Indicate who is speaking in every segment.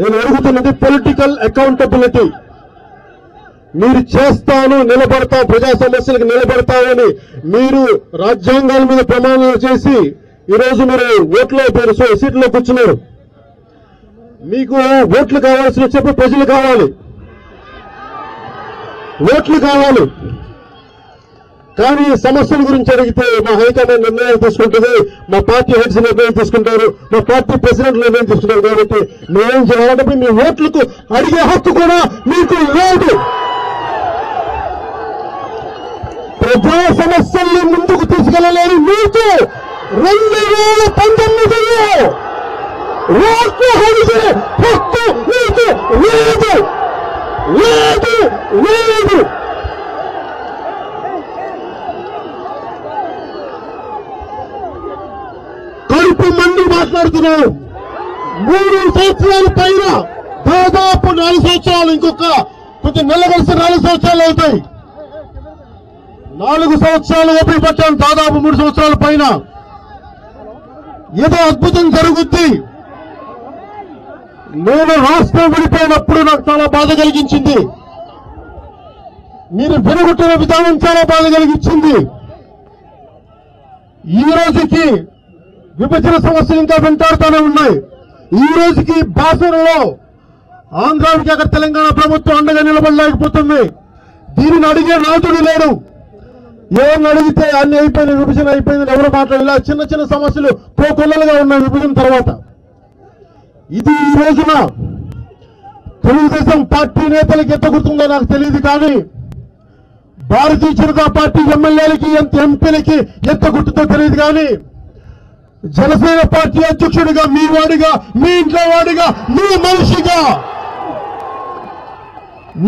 Speaker 1: నేను అడుగుతున్నది political accountability మీరు చేస్తాను నిలబడతా ప్రజా సమస్యలకు నిలబడతామని మీరు రాజ్యాంగాల మీద ప్రమాణాలు చేసి ఈరోజు మీరు ఓట్లో పేరు సో సీట్లో కూర్చున్నారు. మీకు ఓట్లు కావాల్సిన చెప్పి ప్రజలు కావాలి. ఓట్లు కావాలి. కానీ సమస్యల గురించి అడిగితే మా హైకమాండ్ నిర్ణయాలు తీసుకుంటుంది మా పార్టీ హెడ్స్ నిర్ణయం తీసుకుంటారు మా పార్టీ ప్రెసిడెంట్ నిర్ణయం తీసుకుంటారు కాబట్టి మేమేం చేయాలంటే మీ ఓట్లకు అడిగే హక్కు కూడా మీకు లేదు. ప్రజా సమస్యల్ని ముందుకు తీసుకెళ్ళలేని మీకు రెండు వేల పంతొమ్మిదిలో ఓట్లు అడిగే హక్కు మీకు లేదు. లేదు లేదు. కడుపు మంది మాట్లాడుతున్నావు మూడు సంవత్సరాల పైన దాదాపు నాలుగు సంవత్సరాలు ఇంకొక కొంచెం నెల కలిసి నాలుగు సంవత్సరాలు అవుతాయి. నాలుగు సంవత్సరాలు ఓపిక పట్టాను దాదాపు మూడు సంవత్సరాల పైన. ఏదో అద్భుతం జరుగుద్ది. నేను రాష్ట్రం విడిపోయినప్పుడు నాకు చాలా బాధ కలిగించింది. మీరు వెనుగొట్టిన విధానం చాలా బాధ కలిగించింది. ఈ రోజుకి విభజన సమస్యలు ఇంకా వెంటాడుతూనే ఉన్నాయి. ఈ రోజుకి బాసనలో ఆంధ్రానికి అక్కడ తెలంగాణ ప్రభుత్వం అండగా నిలబడలేకపోతుంది. దీనిని అడిగే నాతుడు లేడు. ఎవరిని అడిగితే అన్ని అయిపోయిన విభజన అయిపోయింది ఎవరు మాట్లాడలే. ఇలా చిన్న చిన్న సమస్యలు కోకొల్లలుగా ఉన్నాయి విభజన తర్వాత. ఇది ఈ రోజున తెలుగుదేశం పార్టీ నేతలకు ఎంత గుర్తుందో నాకు తెలియదు కానీ భారతీయ జనతా పార్టీ ఎమ్మెల్యేలకి ఎంత ఎంపీలకి ఎంత గుర్తుందో తెలియదు కానీ జనసేన పార్టీ అధ్యక్షుడిగా మీ వాడిగా మీ ఇంట్లో వాడిగా మీ మనిషిగా.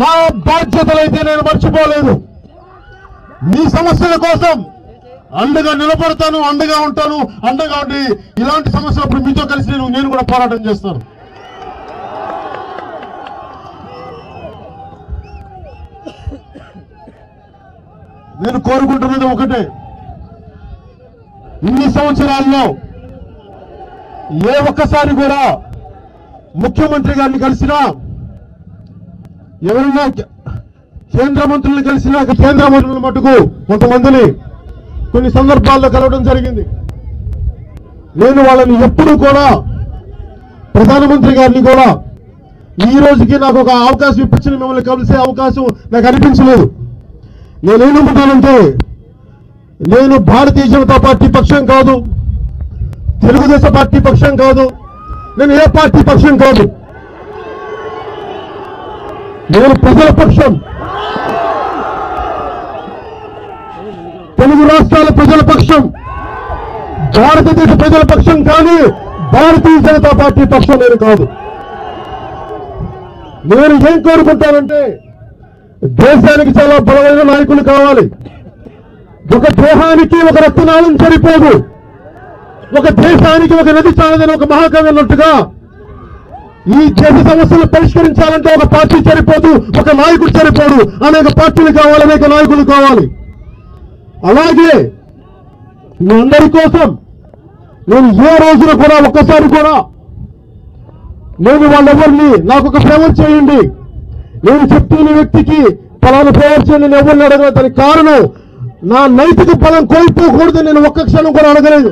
Speaker 1: నా బాధ్యతలైతే నేను మర్చిపోలేదు. మీ సమస్యల కోసం అండగా నిలబడతాను అండగా ఉంటాను అండగా ఉండి ఇలాంటి సమస్యలప్పుడు మీతో కలిసి నేను నేను కూడా పోరాటం చేస్తాను. నేను కోరుకుంటున్నది ఒకటే. ఇన్ని సంవత్సరాల్లో ఏ ఒక్కసారి కూడా ముఖ్యమంత్రి గారిని కలిసినా ఎవరైనా కేంద్ర మంత్రులను కలిసినా కేంద్ర మంత్రుల మటుకు కొంతమందిని కొన్ని సందర్భాల్లో కలవడం జరిగింది. నేను వాళ్ళని ఎప్పుడు కూడా ప్రధానమంత్రి గారిని కూడా ఈ రోజుకి నాకు ఒక అవకాశం ఇప్పించిన మిమ్మల్ని కలిసే అవకాశం నాకు అనిపించలేదు. నేనేమనుకుంటానంటే నేను భారతీయ జనతా పార్టీ పక్షం కాదు. తెలుగుదేశం పార్టీ పక్షం కాదు. నేను ఏ పార్టీ పక్షం కాదు. నేను ప్రజల పక్షం. తెలుగు రాష్ట్రాల ప్రజల పక్షం. భారతదేశ ప్రజల పక్షం కానీ భారతీయ జనతా పార్టీ పక్షం నేను కాదు. నేను ఏం కోరుకుంటానంటే దేశానికి చాలా బలమైన నాయకులు కావాలి. ఒక దేహానికి ఒక రక్తనాళం సరిపోదు. ఒక దేశానికి ఒక నది చాలదని ఒక మహాకవి అన్నట్టుగా ఈ దేశ సమస్యలు పరిష్కరించాలంటే ఒక పార్టీ సరిపోదు ఒక నాయకుడు సరిపోదు అనేక పార్టీలు కావాలి అనేక నాయకులు కావాలి. అలాగే మీ అందరి కోసం నేను ఏ రోజున కూడా ఒక్కసారి కూడా నేను వాళ్ళెవరిని నాకు ఒక ఫేవర్ చేయండి. నేను చెప్తున్న వ్యక్తికి ఫలానా ఫేవర్ చేయండి నేను ఎవరిని అడగలేదు. దానికి కారణం నా నైతిక బలం కోల్పోకూడదు నేను ఒక్క క్షణం కూడా అడగలేదు.